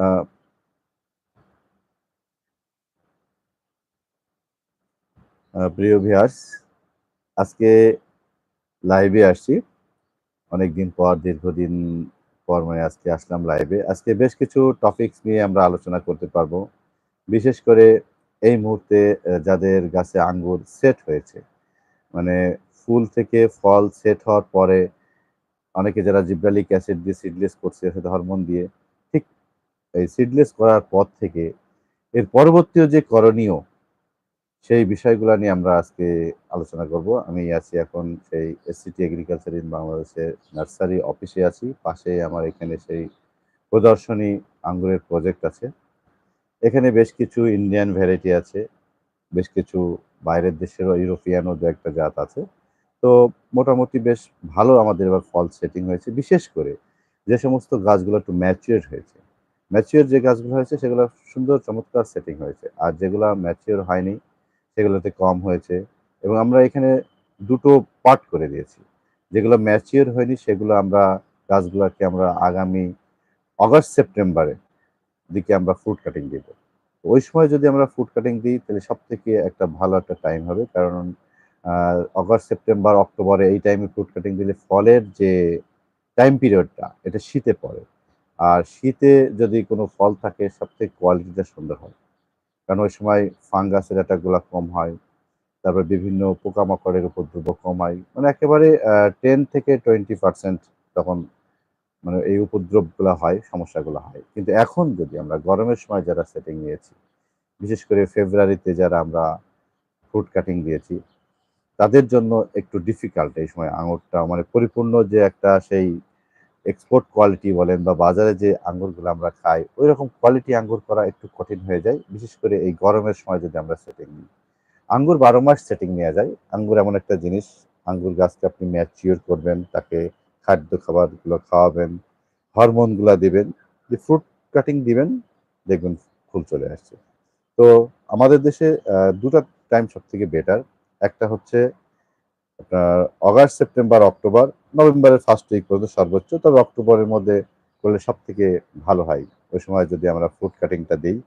আহ, আহ, প্রিয় ভিয়ার্স আজকে লাইভে আসছি। অনেকদিন পর দীর্ঘদিন পর মানে আজকে আসলাম লাইভে আজকে বেশ কিছু টপিকস নিয়ে আমরা আলোচনা করতে পারব। বিশেষ করে এই মুহূর্তে যাদের গাছে আঙ্গুর সেট হয়েছে। মানে ফুল থেকে ফল সেট হওয়ার পরে অনেকে যারা জিব্রালিক অ্যাসিড দিয়ে সিডলেস করছে হরমোন দিয়ে এই সিডলেস করার পর থেকে এর পরবর্তীও যে করণীয়, সেই বিষয়গুলো নিয়ে আমরা আজকে আলোচনা করব। আমি আছি এখন সেই এসসিটি এগ্রিকালচার ইন বাংলাদেশের নার্সারি অফিসে আছি। পাশে আমার এখানে সেই প্রদর্শনী আঙ্গুরের প্রজেক্ট আছে। এখানে বেশ কিছু ইন্ডিয়ান ভ্যারাইটি আছে, বেশ কিছু বাইরের দেশেরও ইউরোপিয়ানও দু একটা জাত আছে। তো মোটামুটি বেশ ভালো আমাদের এবার ফল সেটিং হয়েছে। বিশেষ করে যে সমস্ত গাছগুলো একটু ম্যাচিওর হয়েছে। ম্যাচিওর যে গাছগুলো হয়েছে, সেগুলো সুন্দর চমৎকার সেটিং হয়েছে। আর যেগুলো ম্যাচিওর হয়নি, সেগুলোতে কম হয়েছে। এবং আমরা এখানে দুটো পার্ট করে দিয়েছি। যেগুলো ম্যাচিওর হয়নি, সেগুলো আমরা গাছগুলোকে আমরা আগামী অগস্ট সেপ্টেম্বরে দিকে আমরা ফ্রুট কাটিং দিব। ওই সময় যদি আমরা ফ্রুট কাটিং দিই, তাহলে সব থেকে একটা ভালো একটা টাইম হবে। কারণ অগস্ট সেপ্টেম্বর অক্টোবরে এই টাইমে ফ্রুট কাটিং দিলে ফলের যে টাইম পিরিয়ডটা এটা শীতে পড়ে। আর শীতে যদি কোনো ফল থাকে সব থেকে কোয়ালিটিটা সুন্দর হয়। কারণ ওই সময় ফাঙ্গাসের অ্যাটাকগুলো কম হয়, তারপর বিভিন্ন পোকামাকড়ের উপদ্রব কম হয়। মানে একেবারে টেন থেকে টোয়েন্টি পার্সেন্ট তখন মানে এই উপদ্রবগুলো হয়, সমস্যাগুলো হয়। কিন্তু এখন যদি আমরা গরমের সময় যারা সেটিং নিয়েছি, বিশেষ করে ফেব্রুয়ারিতে যারা আমরা ফ্রুট কাটিং দিয়েছি, তাদের জন্য একটু ডিফিকাল্ট এই সময় আঙুরটা। মানে পরিপূর্ণ যে একটা সেই এক্সপোর্ট কোয়ালিটি বলেন বা বাজারে যে আঙ্গুরগুলো আমরা খাই ওই রকম কোয়ালিটি আঙ্গুর করা একটু কঠিন হয়ে যায়। বিশেষ করে এই গরমের সময় যদি আমরা সেটিং নিই। আঙ্গুর বারো মাস সেটিং নেওয়া যায়। আঙ্গুর এমন একটা জিনিস, আঙ্গুর গাছকে আপনি ম্যাচিওর করবেন, তাকে খাদ্য খাবারগুলো খাওয়াবেন হরমোনগুলো দিবেন, যে ফ্রুট কাটিং দিবেন, দেখবেন ফুল চলে আসছে। তো আমাদের দেশে দুটা টাইম সব থেকে বেটার একটা হচ্ছে আপনার অগাস্ট, সেপ্টেম্বর, অক্টোবর, নভেম্বরের ফার্স্ট উইক পর্যন্ত সর্বোচ্চ, তবে অক্টোবরের মধ্যে করলে সব থেকে ভালো হয়। ওই সময় যদি আমরা ফ্রুট কাটিংটা দিই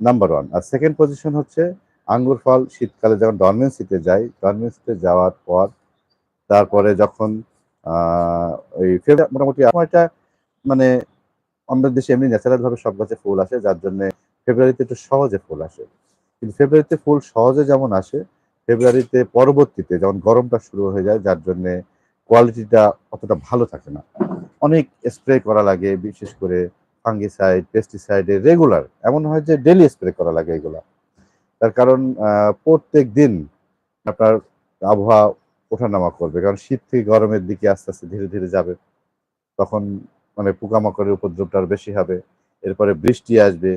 নাম্বার ওয়ান আর সেকেন্ড পজিশন হচ্ছে আঙ্গুর ফল। শীতকালে যখন ডরমেন্সিতে যাই ডরমেন্সিতে যাওয়ার পর, তারপরে যখন ওই মোটামুটি সময়টা মানে আমাদের দেশে এমনি ন্যাচারালভাবে সব গাছে ফুল আসে, যার জন্য ফেব্রুয়ারিতে একটু সহজে ফুল আসে। কিন্তু ফেব্রুয়ারিতে ফুল সহজে যেমন আসে ফেব্রুয়ারিতে পরবর্তীতে যখন গরমটা শুরু হয়ে যায়, যার জন্য কোয়ালিটিটা অতটা ভালো থাকে না। অনেক স্প্রে করা লাগে, বিশেষ করে ফাঙ্গিসাইড, পেস্টিসাইডে রেগুলার। এমন হয় যে ডেলি স্প্রে করা লাগে এগুলা। তার কারণ প্রত্যেক দিন আপনার আবহাওয়া ওঠানামা করবে। কারণ শীত থেকে গরমের দিকে আস্তে আস্তে ধীরে ধীরে যাবে। তখন মানে পোকামাকড়ের উপদ্রবটা আর বেশি হবে। এরপরে বৃষ্টি আসবে।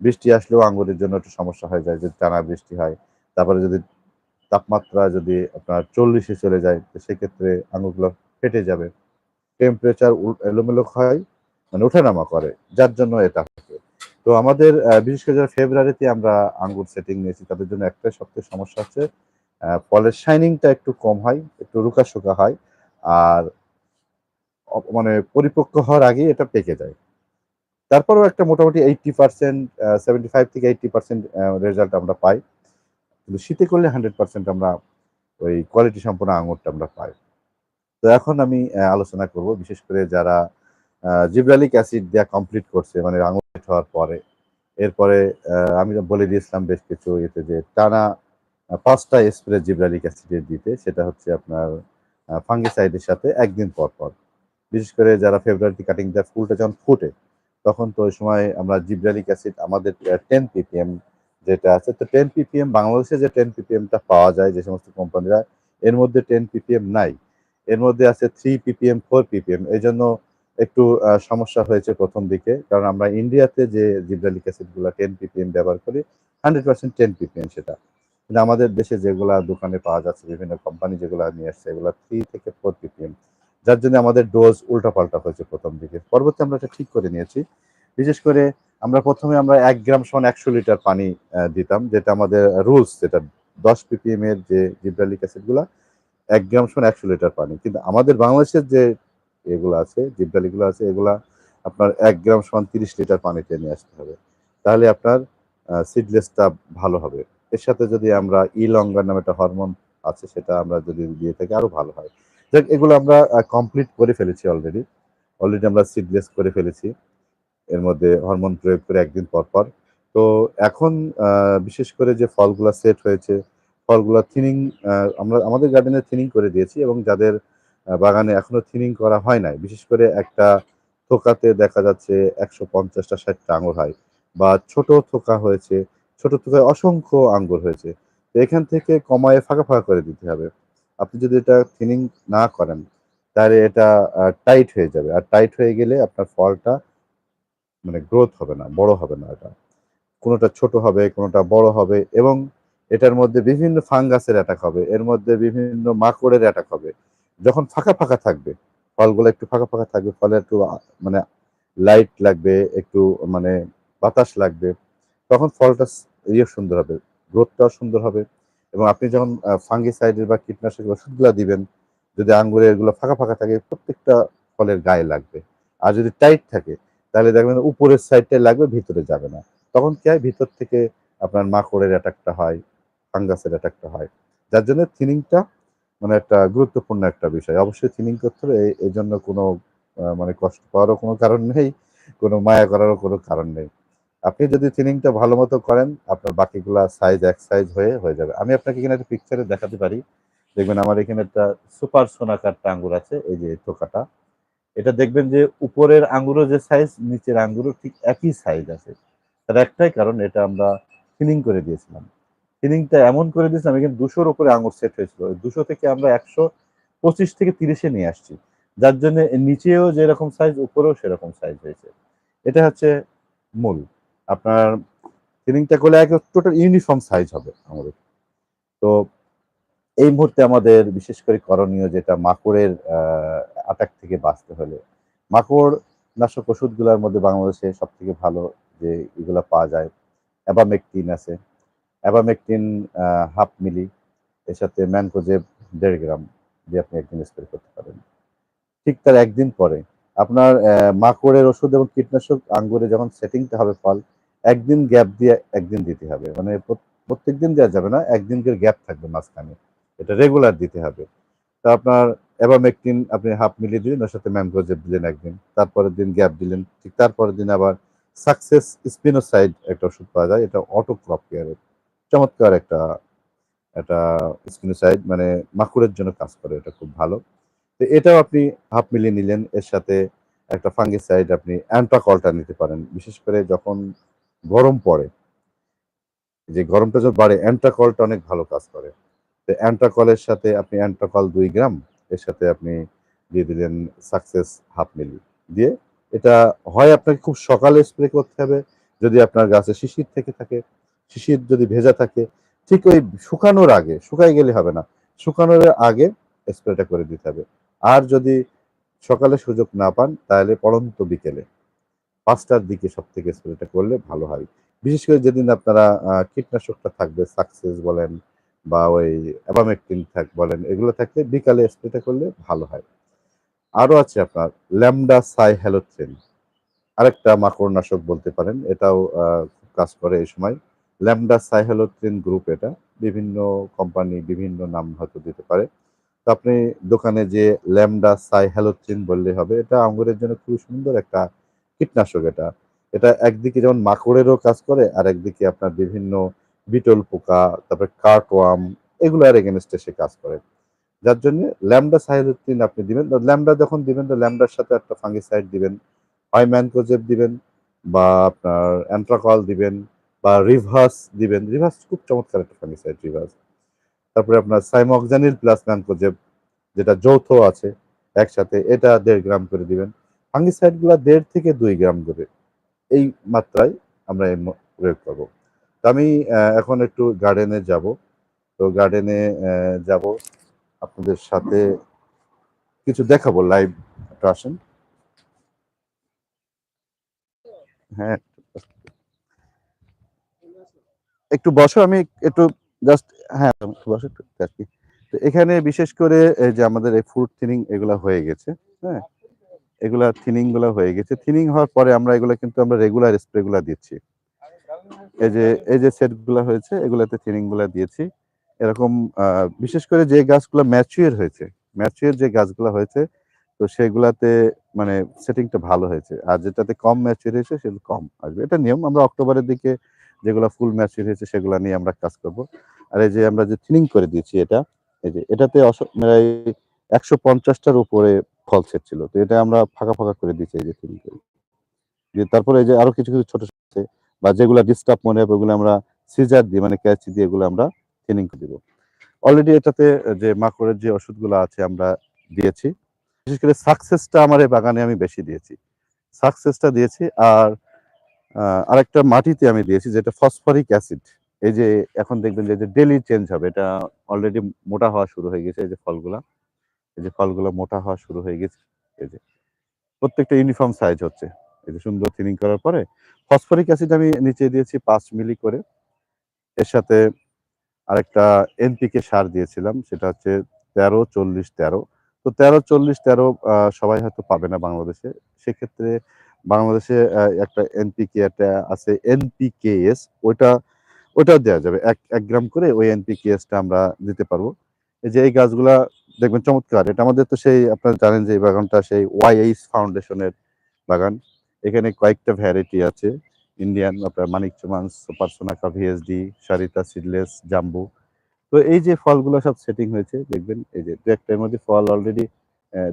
বৃষ্টি আসলেও আঙ্গুরের জন্য একটু সমস্যা হয়ে যায় যদি টানা বৃষ্টি হয়। তারপরে যদি তাপমাত্রা যদি আপনার চল্লিশে চলে যায়, তো সেক্ষেত্রে আঙুরগুলো ফেটে যাবে। টেম্পারেচার এলোমেলো হয় মানে ওঠানামা করে, যার জন্য এটা হচ্ছে তো আমাদের বিশেষ করে যারা ফেব্রুয়ারিতে আমরা আঙ্গুর সেটিং নিয়েছি, তাদের জন্য একটাই সবথেকে সমস্যা হচ্ছে ফলের শাইনিংটা একটু কম হয়, একটু রুকা শুকা হয়, আর মানে পরিপক্ক হওয়ার আগেই এটা পেকে যায়। তারপরেও একটা মোটামুটি এইটটি পার্সেন্ট সেভেন্টি ফাইভ থেকে এইটটি পার্সেন্ট রেজাল্ট আমরা পাই। কিন্তু শীতে করলে হান্ড্রেড পার্সেন্ট আমরা ওই কোয়ালিটি সম্পন্ন আঙুরটা আমরা পাই। তো এখন আমি আলোচনা করব, বিশেষ করে যারা জিব্রালিক অ্যাসিড দেওয়া কমপ্লিট করছে মানে আঙুর হওয়ার পরে। এরপরে আমি বলে দিয়েছিলাম বেশ কিছু এতে যে টানা পাঁচটা স্প্রে জিব্রালিক অ্যাসিডের দিতে, সেটা হচ্ছে আপনার ফাঙ্গিসাইডের সাথে একদিন পর পর। বিশেষ করে যারা ফেব্রুয়ারিতে কাটিং দেয় ফুলটা যখন ফুটে, তখন তো ওই সময় আমরা জিব্রালিক অ্যাসিড আমাদের টেন পিপিএম যেটা আছে, তো টেন পিপিএম বাংলাদেশে যে টেন পিপিএমটা পাওয়া যায় যে সমস্ত কোম্পানিরা, এর মধ্যে টেন পিপিএম নাই। এর মধ্যে আছে থ্রি পিপিএম ফোর পিপিএম এই জন্য একটু সমস্যা হয়েছে প্রথম দিকে, কারণ আমরা ইন্ডিয়াতে যে জিব্রালিক অ্যাসিডগুলো টেন পিপিএম ব্যবহার করি হান্ড্রেড পার্সেন্ট টেন পিপিএম সেটা। কিন্তু আমাদের দেশে যেগুলা দোকানে পাওয়া যাচ্ছে, বিভিন্ন কোম্পানি যেগুলো নিয়ে আসছে, এগুলো থ্রি থেকে ফোর পিপিএম যার জন্য আমাদের ডোজ উল্টাপাল্টা হয়েছে প্রথম দিকে। পরবর্তী আমরা এটা ঠিক করে নিয়েছি। বিশেষ করে আমরা প্রথমে আমরা এক গ্রাম সমান একশো লিটার পানি দিতাম, যেটা আমাদের রুলস, যেটা দশ পিপিএম এর যে জিব্রালিক অ্যাসিডগুলা, এক গ্রাম সমান একশো লিটার পানি। কিন্তু আমাদের বাংলাদেশের যে এগুলো আছে জিব্রালিগুলো আছে, এগুলা আপনার এক গ্রাম সমান তিরিশ লিটার পানিতে নিয়ে আসতে হবে। তাহলে আপনার সিডলেসটা ভালো হবে। এর সাথে যদি আমরা ইলঙ্গার নামে একটা হরমোন আছে, সেটা আমরা যদি দিয়ে থাকি, আরও ভালো হয়। যাক, এগুলো আমরা কমপ্লিট করে ফেলেছি অলরেডি অলরেডি আমরা সিডলেস করে ফেলেছি। এর মধ্যে হরমোন প্রয়োগ করে একদিন পর পর। তো এখন বিশেষ করে যে ফলগুলা সেট হয়েছে, ফলগুলা থিনিং আমরা, আমাদের গার্ডেনে থিনিং করে দিয়েছি এবং যাদের বাগানে এখনও থিনিং করা হয় নাই, বিশেষ করে একটা থোকাতে দেখা যাচ্ছে একশো পঞ্চাশটা, ষাটটা আঙুর হয় বা ছোট থোকা হয়েছে, ছোট থোকায় অসংখ্য আঙ্গুর হয়েছে। তো এখান থেকে কমায়ে ফাঁকা ফাঁকা করে দিতে হবে। আপনি যদি এটা থিনিং না করেন, তাহলে এটা টাইট হয়ে যাবে। আর টাইট হয়ে গেলে আপনার ফলটা মানে গ্রোথ হবে না, বড় হবে না এটা। কোনোটা ছোট হবে, কোনোটা বড় হবে এবং এটার মধ্যে বিভিন্ন ফাঙ্গাসের অ্যাটাক হবে, এর মধ্যে বিভিন্ন মাকড়ের অ্যাটাক হবে। যখন ফাঁকা ফাঁকা থাকবে, ফলগুলো একটু ফাঁকা ফাঁকা থাকবে, ফলে একটু মানে লাইট লাগবে, একটু মানে বাতাস লাগবে, তখন ফলটা ইয়ে সুন্দর হবে গ্রোথটাও সুন্দর হবে এবং আপনি যখন ফাঙ্গিসাইডের বা কীটনাশক ওষুধগুলো দিবেন, যদি আঙ্গুরে এগুলো ফাঁকা ফাঁকা থাকে, প্রত্যেকটা ফলের গায়ে লাগবে। আর যদি টাইট থাকে তাহলে দেখবেন উপরের সাইডটাই লাগবে, ভিতরে যাবে না। তখন কি হয়? ভিতর থেকে আপনার মাকড়ের অ্যাটাকটা হয়, ফাঙ্গাসের অ্যাটাকটা হয়। যার জন্য থিনিংটা মানে একটা গুরুত্বপূর্ণ একটা বিষয়। অবশ্যই থিনিং করতে হবে। এই- জন্য কোনো মানে কষ্ট পাওয়ারও কোনো কারণ নেই, কোনো মায়া করারও কোনো কারণ নেই। আপনি যদি থিনিংটা ভালো মতো করেন, আপনার বাকিগুলা সাইজ এক সাইজ হয়ে হয়ে যাবে। আমি আপনাকে এখানে একটা পিকচারে দেখাতে পারি। দেখবেন আমার এখানে একটা সুপার সোনাকারটা আঙ্গুর আছে, এই যে টোকাটা। এটা দেখবেন যে উপরের আঙ্গুরও যে সাইজ নিচের আঙ্গুরও ঠিক একই সাইজ আছে। তার একটাই কারণ, এটা আমরা থিনিং করে দিয়েছিলাম। থিনিংটা এমন করে দিয়েছিলাম, এখানে দুশোর উপরে আঙুর সেট হয়েছিল। দুশো থেকে আমরা একশো পঁচিশ থেকে তিরিশে নিয়ে আসছি। যার জন্য নিচেও যেরকম সাইজ উপরেও সেরকম সাইজ হয়েছে। এটা হচ্ছে মূল। আপনার থিনিংটা করলে এক টোটাল ইউনিফর্ম সাইজ হবে আমাদের। তো এই মুহূর্তে আমাদের বিশেষ করে করণীয় যেটা মাকড়ের আটাক থেকে বাঁচতে হলে। মাকড় নাশক ওষুধগুলোর মধ্যে বাংলাদেশে সব থেকে ভালো যে এগুলা পাওয়া যায়, অ্যাবামেকটিন আছে। অ্যাবামেকটিন হাফ মিলি, এর সাথে ম্যানকোজেব দেড় গ্রাম দিয়ে আপনি একদিন স্প্রে করতে পারেন। ঠিক তার একদিন পরে আপনার মাকড়ের ওষুধ এবং কীটনাশক আঙ্গুরে যখন সেটিংটা হবে ফল, একদিন গ্যাপ দিয়ে একদিন দিতে হবে। মানে প্রত্যেক দিন দেওয়া যাবে না, একদিনকে গ্যাপ থাকবে মাঝখানে। এটা রেগুলার দিতে হবে। তা আপনার অ্যাবামেকটিন আপনি হাফ মিলিয়ে দিলেন, ওর সাথে ম্যামগোজেব দিলেন একদিন, তারপরের দিন গ্যাপ দিলেন, ঠিক তারপরের দিন আবার সাকসেস স্পিনোসাইড একটা ওষুধ পাওয়া যায়, এটা অটো ক্রপ কেয়ারের চমৎকার একটা একটা স্পিনোসাইড মানে মাকুড়ের জন্য কাজ করে, এটা খুব ভালো। তো এটাও আপনি হাফ মিলিয়ে নিলেন, এর সাথে একটা ফাঙ্গিসাইড আপনি অ্যান্ট্রাকলটা নিতে পারেন, বিশেষ করে যখন গরম পড়ে। যে গরমটা যখন বাড়ে অ্যান্ট্রাকলটা অনেক ভালো কাজ করে। অ্যান্ট্রাকলের সাথে আপনি অ্যান্ট্রাকল দুই গ্রাম, এর সাথে আপনি দিয়ে দিলেন সাকসেস হাফ মিলি। দিয়ে এটা হয় আপনাকে খুব সকালে স্প্রে করতে হবে, যদি আপনার গাছে শিশির থেকে থাকে, শিশির যদি ভেজা থাকে, ঠিক ওই শুকানোর আগে শুকাই গেলে হবে না, শুকানোর আগে স্প্রেটা করে দিতে হবে। আর যদি সকালে সুযোগ না পান, তাহলে পড়ন্ত বিকেলে, পাঁচটার দিকে সব থেকে স্প্রেটা করলে ভালো হয়। বিশেষ করে যেদিন আপনারা কীটনাশকটা থাকবে, সাকসেস বলেন বা ওই অ্যাবামেকটিন থাক, বলেন, এগুলো থাকলে বিকালে স্প্রেটা করলে ভালো হয়। আরও আছে আপনার ল্যামডা সাই হ্যালোথ্রিন আরেকটা মাকড়নাশক বলতে পারেন, এটাও কাজ করে এই সময়। ল্যামডা সাইহ্যালোথ্রিন গ্রুপ এটা, বিভিন্ন কোম্পানি বিভিন্ন নাম হয়তো দিতে পারে। তো আপনি দোকানে যে ল্যামডা সাইহ্যালোথ্রিন বললে হবে, এটা আঙ্গুরের জন্য খুব সুন্দর একটা কীটনাশক এটা। এটা একদিকে যেমন মাকড়েরও কাজ করে, আর একদিকে আপনার বিভিন্ন বিটল পোকা, তারপরে কার্টওয়ার্ম এগুলোর এগেনস্টে সে কাজ করে। যার জন্য ল্যামডা সাইহ্যালোথ্রিন আপনি দিবেন। ল্যামডা যখন দিবেন, তো ল্যামডার সাথে একটা ফাঙ্গিসাইড দিবেন হয় ম্যানকোজেব দিবেন, বা আপনার অ্যান্ট্রাকল দিবেন, বা রিভার্স দিবেন। রিভার্স খুব চমৎকার একটা ফাঙ্গিসাইড, রিভার্স। তারপরে আপনার সাইমক্সানিল প্লাস ম্যানকোজেব, যেটা যৌথ আছে একসাথে, এটা দেড় গ্রাম করে দিবেন। ফাঙ্গিসাইডগুলো দেড় থেকে দুই গ্রাম করে, এই মাত্রায় আমরা প্রয়োগ করব। আমি এখন একটু গার্ডেনে যাব। তো গার্ডেনে যাব আপনাদের সাথে কিছু দেখাবো লাইভ একটু আসেন হ্যাঁ। একটু বসো, আমি একটু জাস্ট হ্যাঁ বসো, একটু আর কি তো এখানে বিশেষ করে যে আমাদের এই ফুড থিনিং এগুলো হয়ে গেছে হ্যাঁ? এগুলা থিনিংগুলা হয়ে গেছে। থিনিং হওয়ার পরে আমরা এগুলা কিন্তু আমরা রেগুলার স্প্রে গুলা দিচ্ছি। এই যে এই যে সেটগুলা হয়েছে, এগুলাতে থিনিংগুলা দিয়েছি। এরকম বিশেষ করে যে গাছগুলো ম্যাচুয়ার হয়েছে ম্যাচুয়ার যে গাছগুলো হয়েছে, তো সেগুলাতে মানে সেটিংটা ভালো হয়েছে। আর যেটাতে কম ম্যাচুয়ার হয়েছে, সেগুলো কম আসবে। এটা নিয়ম, আমরা অক্টোবরের দিকে যেগুলো ফুল ম্যাচুয়ার হয়েছে, সেগুলো নিয়ে আমরা কাজ করব। আর এই যে আমরা যে থিনিং করে দিয়েছি এটা, এই যে এটাতে প্রায় একশো পঞ্চাশটার উপরে ফল সেট ছিল। তো এটা আমরা ফাঁকা ফাঁকা করে দিয়েছি এই যে থিনিং করে। তারপরে এই যে আরও কিছু কিছু ছোট ছোট বা যেগুলো ডিস্টার্ব মনে হবে, ওগুলো আমরা সিজার দিয়ে মানে ক্যাচি দিয়ে এগুলো আমরা থিনিং করে দিব। অলরেডি এটাতে যে মাকড়ের যে ওষুধগুলো আছে আমরা দিয়েছি। বিশেষ করে সাকসেসটা আমার এই বাগানে আমি বেশি দিয়েছি। সাকসেসটা দিয়েছি আর আরেকটা মাটিতে আমি দিয়েছি যেটা ফসফরিক অ্যাসিড এই যে এখন দেখবেন যে ডেলি চেঞ্জ হবে, এটা অলরেডি মোটা হওয়া শুরু হয়ে গেছে, এই যে ফলগুলা। এই যে ফলগুলো মোটা হওয়া শুরু হয়ে গেছে, এই যে। প্রত্যেকটা ইউনিফর্ম সাইজ হচ্ছে। যে সুন্দর থিনিং করার পরে ফসফরিক অ্যাসিড আমি নিচে দিয়েছি পাঁচ মিলি করে। এর সাথে আরেকটা এনপিকে সার দিয়েছিলাম, সেটা হচ্ছে তেরো চল্লিশ তেরো। তো তেরো চল্লিশ তেরো সবাই হয়তো পাবে না বাংলাদেশে। সেক্ষেত্রে বাংলাদেশে একটা এনপিকে একটা আছে এনপিকেএস ওইটা, ওইটাও দেওয়া যাবে। এক এক গ্রাম করে ওই এনপিকেএসটা আমরা দিতে পারব। এই যে এই গাছগুলা, দেখবেন চমৎকার। এটা আমাদের তো সেই, আপনারা জানেন যে এই বাগানটা সেই ওয়াই ওয়াইএইচ ফাউন্ডেশনের বাগান। এখানে কয়েকটা ভ্যারাইটি আছে। ইন্ডিয়ান আপনার Manik Chaman super Sonaka VSD Sarita seedless jumbo. তো এই যে ফলগুলো সব সেটিং হয়েছে, দেখবেন এই যে দু একটার মধ্যে ফল অলরেডি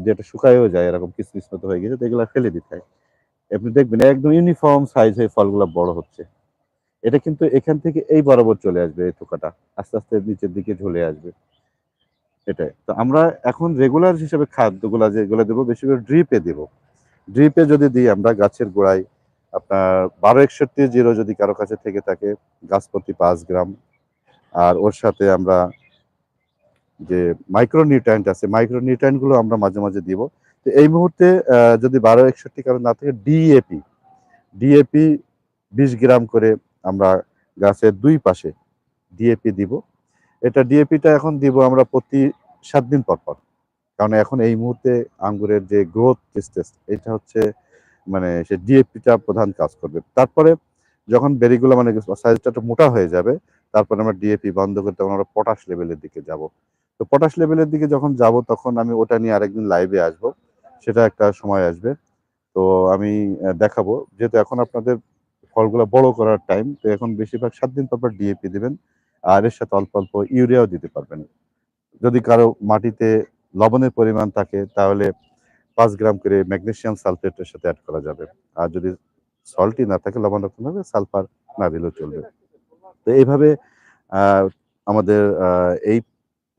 যেটা শুকায়ও যায়, এরকম কিসমিস মতো হয়ে গেছে, তো এগুলো ফেলে দিতে হয়। আপনি দেখবেন একদম ইউনিফর্ম সাইজ হয়ে ফলগুলো বড় হচ্ছে। এটা কিন্তু এখান থেকে এই বরাবর চলে আসবে এই থোকাটা আস্তে আস্তে নিচের দিকে ঝুলে আসবে। এটাই। তো আমরা এখন রেগুলার হিসেবে খাদ্যগুলো যেগুলো দেবো, বেশি করে ড্রিপে দেবো। ড্রিপে যদি দিই আমরা গাছের গোড়ায় আপনার বারো একষট্টি জিরো যদি কারও কাছে থেকে থাকে, গাছ প্রতি পাঁচ গ্রাম। আর ওর সাথে আমরা যে মাইক্রো নিউট্রায়েন্ট আছে মাইক্রো নিউট্রায়েন্টগুলো আমরা মাঝে মাঝে দিব। তো এই মুহূর্তে যদি বারো একষট্টি কারও না থাকে ডিএপি ডিএপি বিশ গ্রাম করে আমরা গাছের দুই পাশে ডিএপি দিব। এটা ডিএপিটা এখন দিব আমরা প্রতি সাত দিন পর পর। কারণ এখন এই মুহূর্তে আঙ্গুরের যে গ্রোথ স্টেজ এটা হচ্ছে মানে সে ডিএপিটা প্রধান কাজ করবে। তারপরে যখন বেরিগুলো মানে সাইজটা একটু মোটা হয়ে যাবে, তারপরে আমরা ডিএপি বন্ধ করে তখন আমরা পটাশ লেভেলের দিকে যাব। তো পটাশ লেভেলের দিকে যখন যাব, তখন আমি ওটা নিয়ে আরেকদিন লাইভে আসব। সেটা একটা সময় আসবে। তো আমি দেখাবো। যেহেতু এখন আপনাদের ফলগুলো বড় করার টাইম তো এখন বেশিরভাগ সাত দিন পর ডিএপি দিবেন। আর এর সাথে অল্প অল্প ইউরিয়াও দিতে পারবেন। যদি কারও মাটিতে লবণের পরিমাণ থাকে, তাহলে পাঁচ গ্রাম করে ম্যাগনেশিয়াম সালফেটের সাথে অ্যাড করা যাবে। আর যদি সল্টই না থাকে, লবণ রাখতে হবে সালফার না দিলেও চলবে। তো এইভাবে আমাদের এই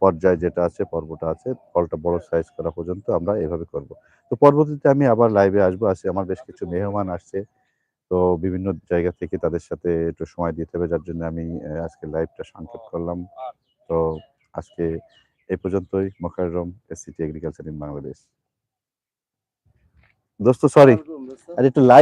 পর্যায়ে যেটা আছে, পর্বটা আছে, ফলটা বড় সাইজ করা পর্যন্ত আমরা এভাবে করব। তো পরবর্তীতে আমি আবার লাইভে আসব, আসে আমার বেশ কিছু মেহমান আসছে। তো বিভিন্ন জায়গা থেকে তাদের সাথে একটু সময় দিতে হবে, যার জন্য আমি আজকে লাইভটা সংক্ষেপ করলাম। তো আজকে এই পর্যন্তই। Mokarram ACT agriculture in Bangladesh. দোস্ত সরি আর একটু লাইভ